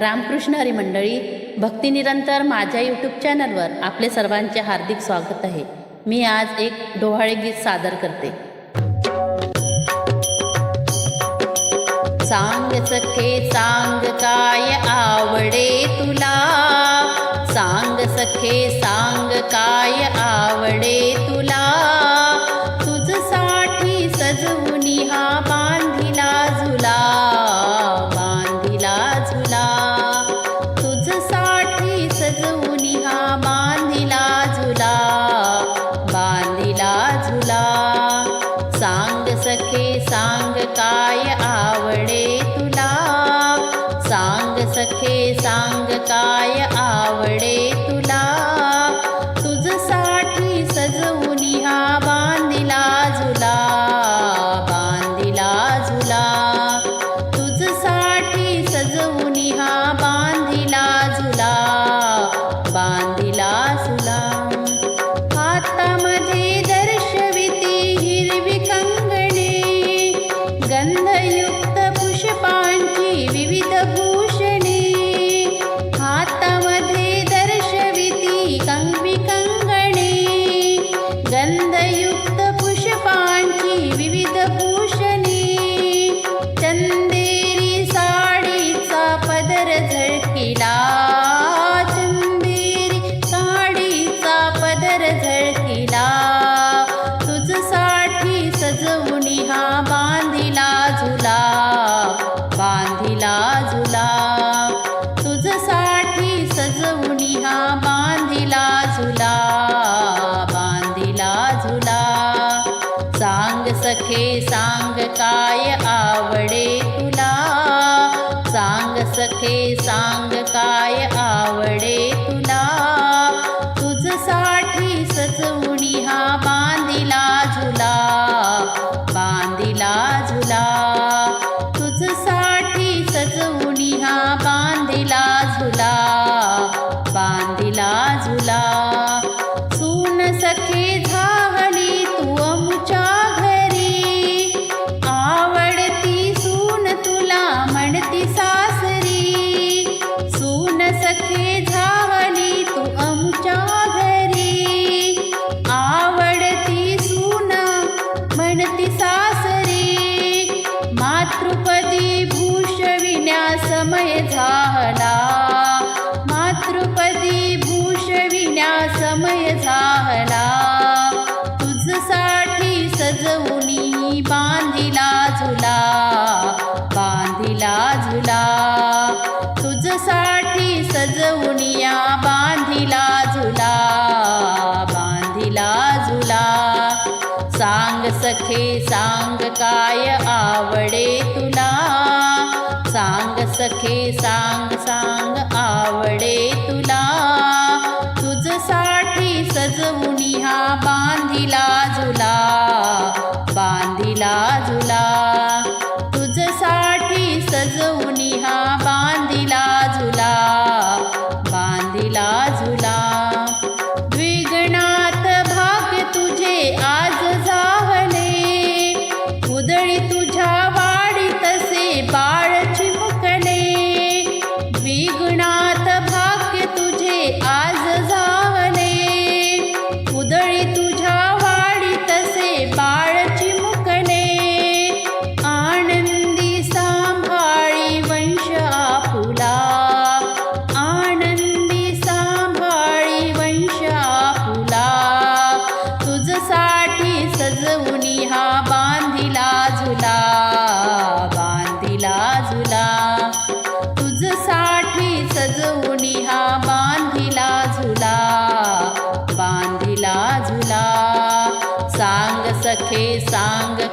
रामकृष्ण हरिमंडळी भक्तिनिरंतर माझ्या यूट्यूब चॅनलवर आपले सर्वांचे हार्दिक स्वागत आहे. मी आज एक डोहाळे गीत सादर करते. सांग सखे सांग काय आवडे तुला? सांग सखे सांग काय ತಾಯ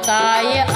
大爷。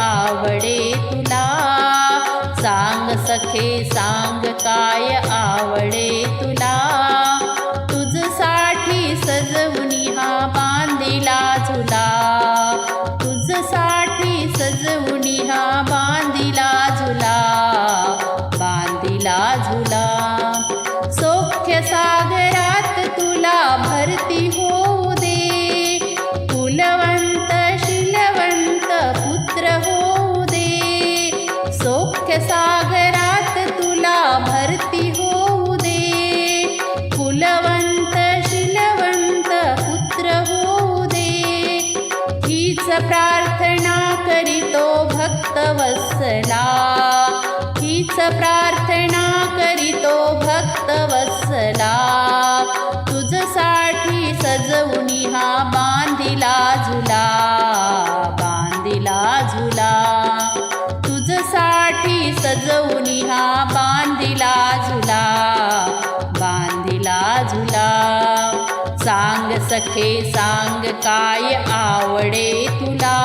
सखे सांग काय आवडे तुला?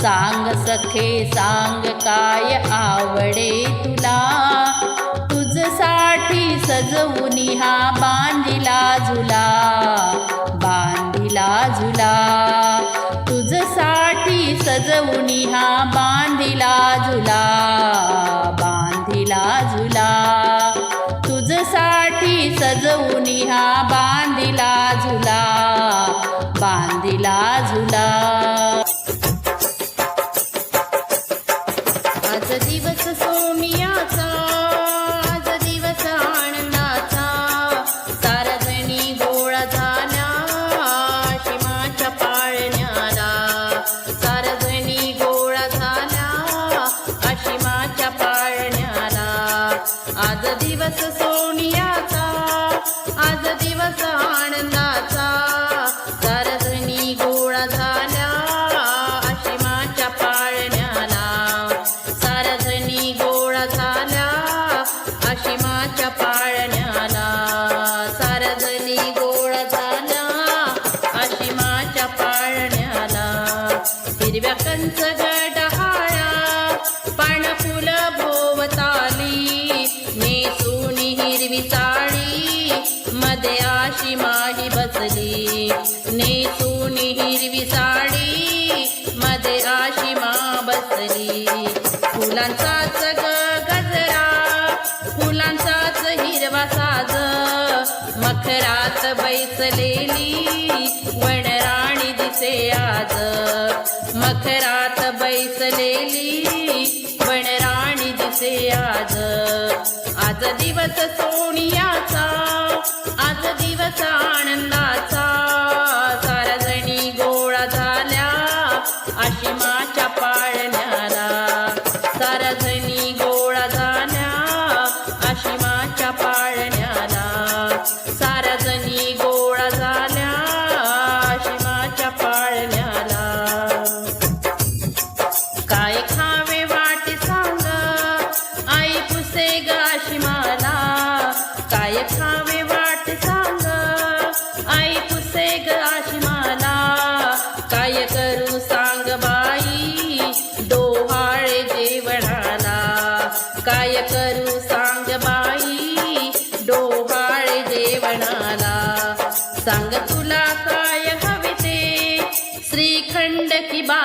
सांग सखे सांग काय आवडे तुला? तुझसाठी सजवून हा बांधिला झुला बांधिला झुला. तुझसाठी सजवून हा बांधिला झुला बांधिला झुला. तुझसाठी सजवून हा बां ते आशी मा बसली. फुलांचाच ग गजरा फुलांचाच हिरवा साज. मखरात बैसलेली वनराणी दिसे आज. मखरात बैसलेली वनराणी दिसे आज. आज दिवस सोनियाचा आज दिवस आनंदाचा.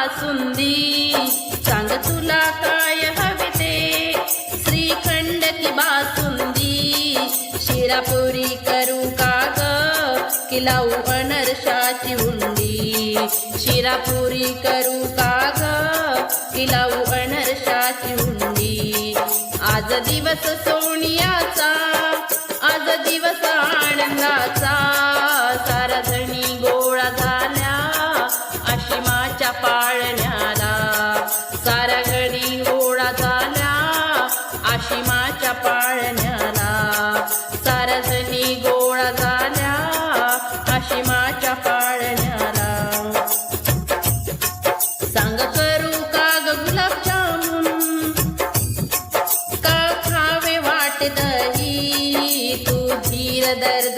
बासुंदी सांग तुला काय हवे ते? श्रीखंड की बासुंदी शिरापुरी करू का ग? किलाऊ अनरशाची उंडी शिरापुरी करू का ग? किलाऊ अनरशाची उंडी आज दिवस सोनियाचा आज दिवस आनंदाचा.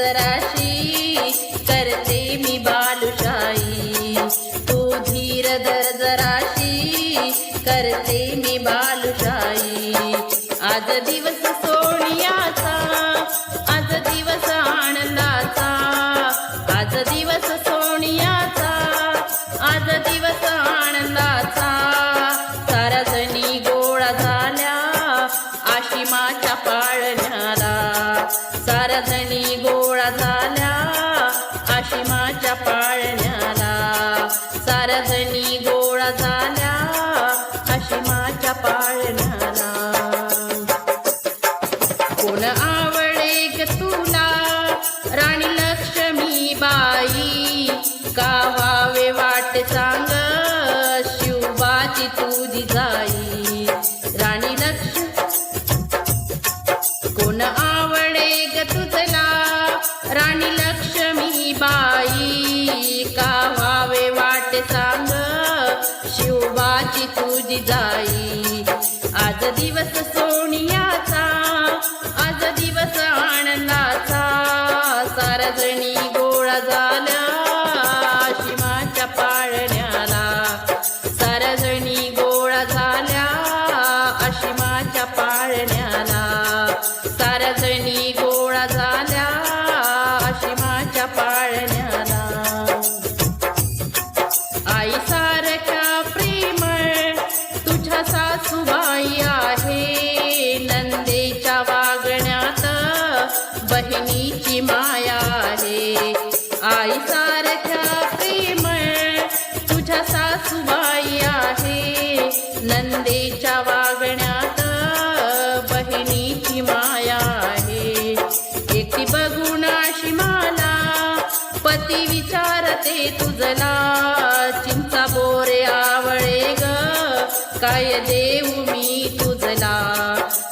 जराशी राणी लक्ष्मीबाई गावावे वा i mañana.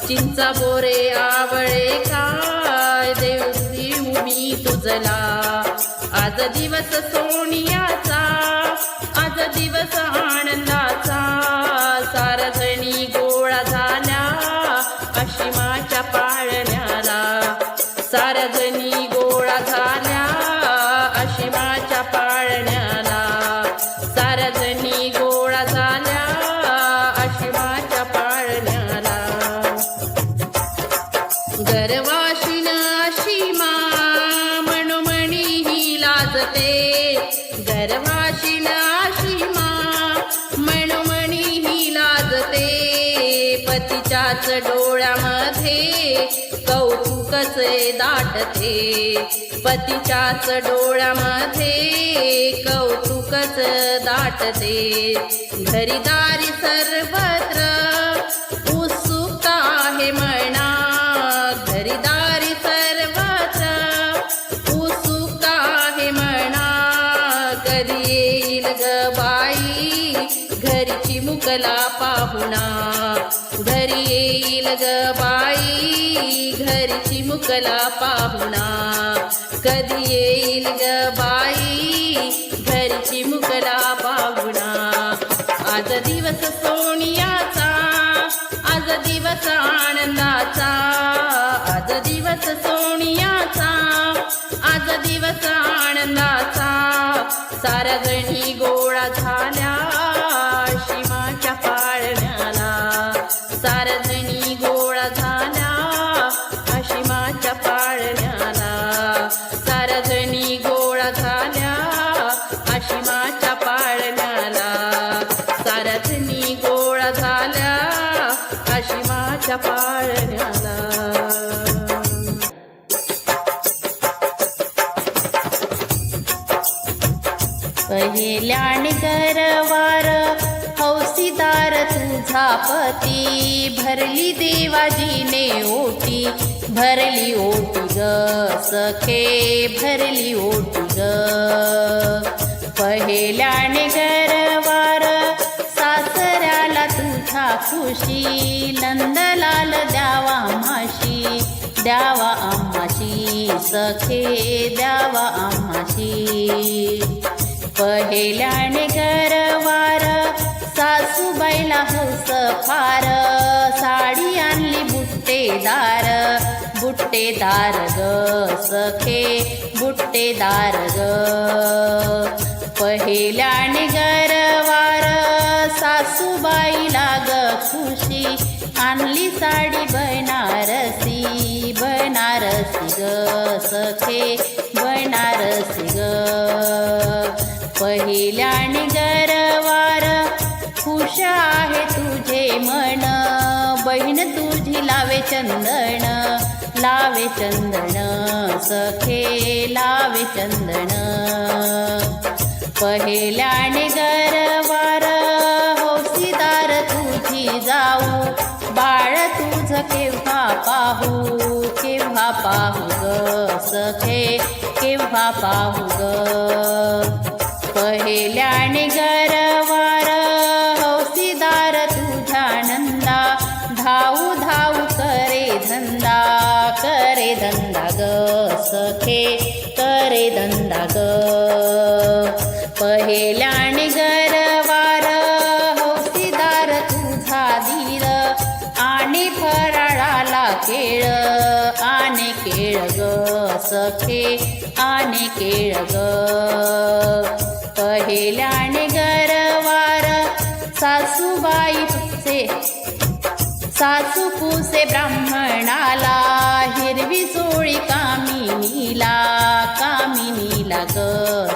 चिंचा बोरे आवळे काय? देव देऊ मी तुझला. आज दिवस सोनियाचा आज दिवस आनंदाचा. पतीच्याच डोळ्यामध्ये कौतुकच दाटते. पतीच्याच डोळ्यामध्ये कौतुकच दाटते. घरीदारी सर्वत्र ग बाई घरची मुकला पाहुणा. कधी येईल ग बाई घरची मुकला पाहुणा. आज दिवस सोनियाचा आज दिवस आनंदाचा. आज दिवस सोनियाचा आज दिवस आनंदाचा. सारा जणी पहिल्याने गरवार हौसीदार तुझा पती भरली देवाजीने ओटी भरली ओटी ग सखे भरली ओटी ग. पहिल्याने गरवार सासऱ्याला तुझा खुशी नंदलाल द्यावा माशी द्यावा आम्हाशी सखे द्यावा आम्हाशी. पहिल्याने गरवार सासूबाईला हस फार साडी आणली बुट्टेदार. बुट्टेदार ग सखे बुट्टेदार ग. पहिल्याने गरवार सासूबाईला ग खुशी आणली साडी बनारसी बनारसी ग सखे. पहिल्याने गरवार खुश आहे तुझे मन. बहीण तुझी लावे चंदन लावे चंदन. सखे लावे चंदन. पहिल्याने गरवार हौसीदार तुझी जाऊ. बाळ तुझ केव्हा पाहू केव्हा पाहू ग? सखे केव्हा पाहू ग? पहिल्याने गरवार हौसीदार हो तुझ्या नंदा. धाऊ धाऊ करे धंदा करे धंदा ग सखे करे धंदा ग. सासू पुसे ब्राह्मणाला हिरवी सोळी कामिनीला कामिनीला ग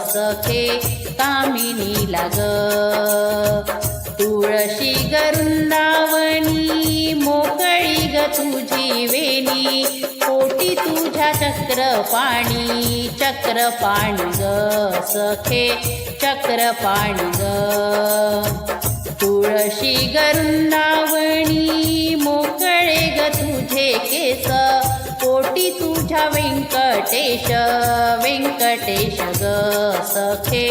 सखे कामिनीला ग. तुळशी गरुंदावणी मोकळी ग तुझी वेणी माझ्या चक्र पाणी चक्र पाणी ग सखे चक्र पाणी ग. तुळशी गरुंदावणी मोकळे ग तुझे केस. पोटी तुझ्या वेंकटेश वेंकटेश ग सखे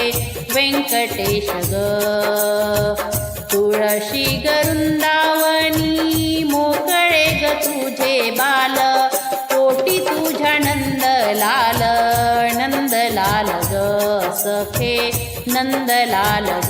वेंकटेश ग. तुळशी गरुंदावणी sana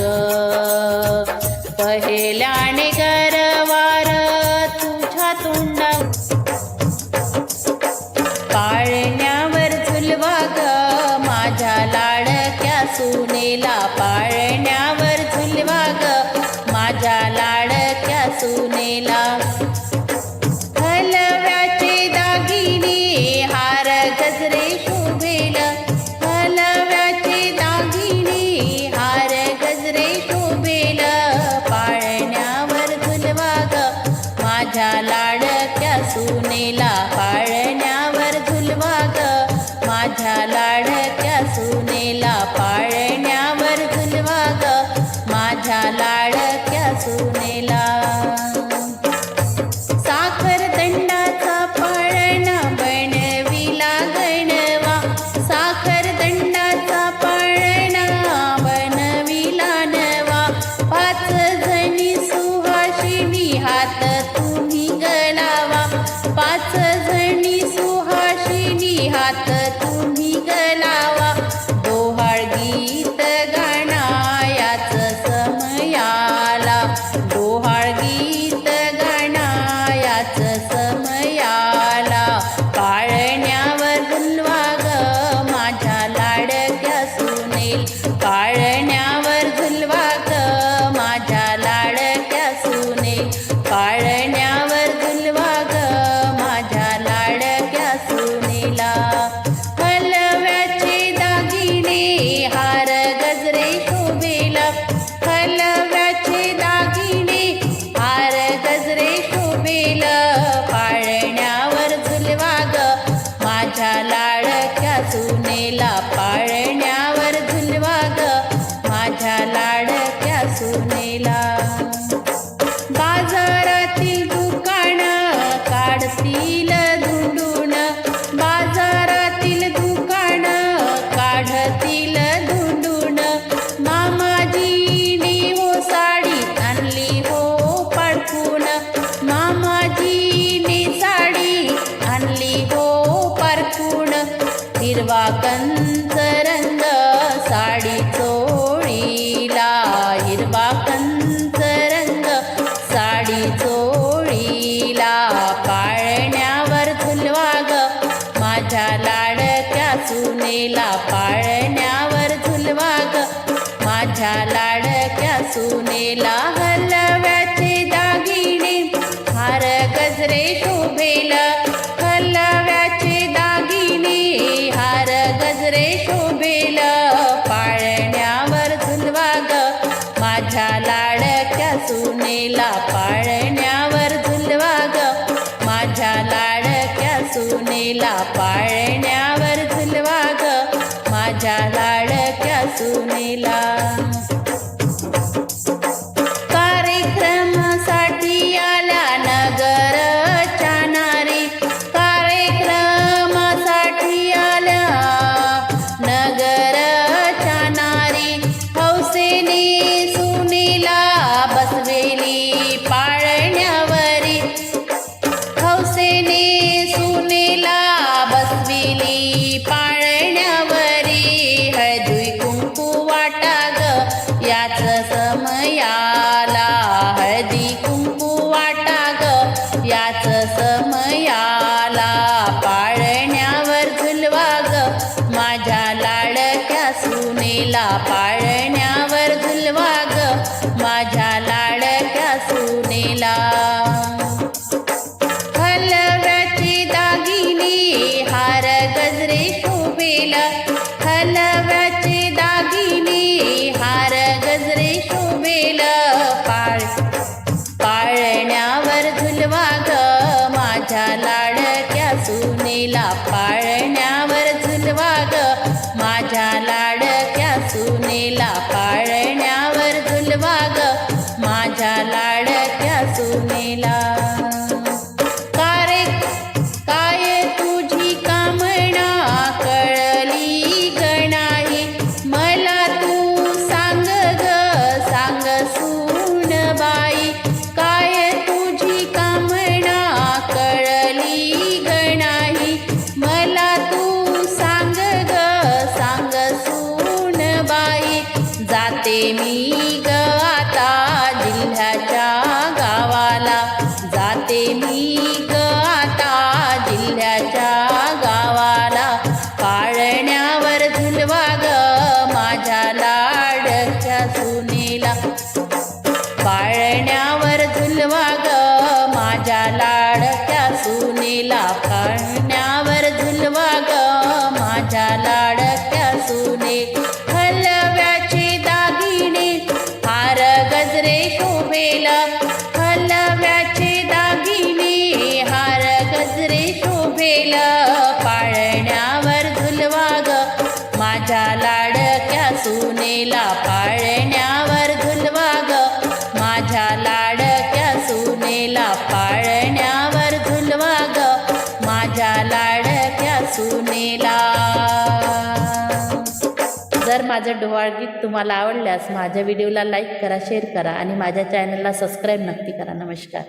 का पाळण्यावर झुलवा ग माझ्या लाडक्या सुनेला येईल पाळण्यावर झुलवाग माझ्या लाडक्या सुनेला पाळण्यावर झुलवाग माझ्या लाडक्या सुनेला पाळण्यावर झुलवाग माझ्या लाडक्या सुनेला जर माझं डोहाळ गीत तुम्हाला आवडल्यास माझ्या व्हिडिओला लाईक करा शेअर करा आणि माझ्या चॅनलला सबस्क्राईब नक्की करा. नमस्कार.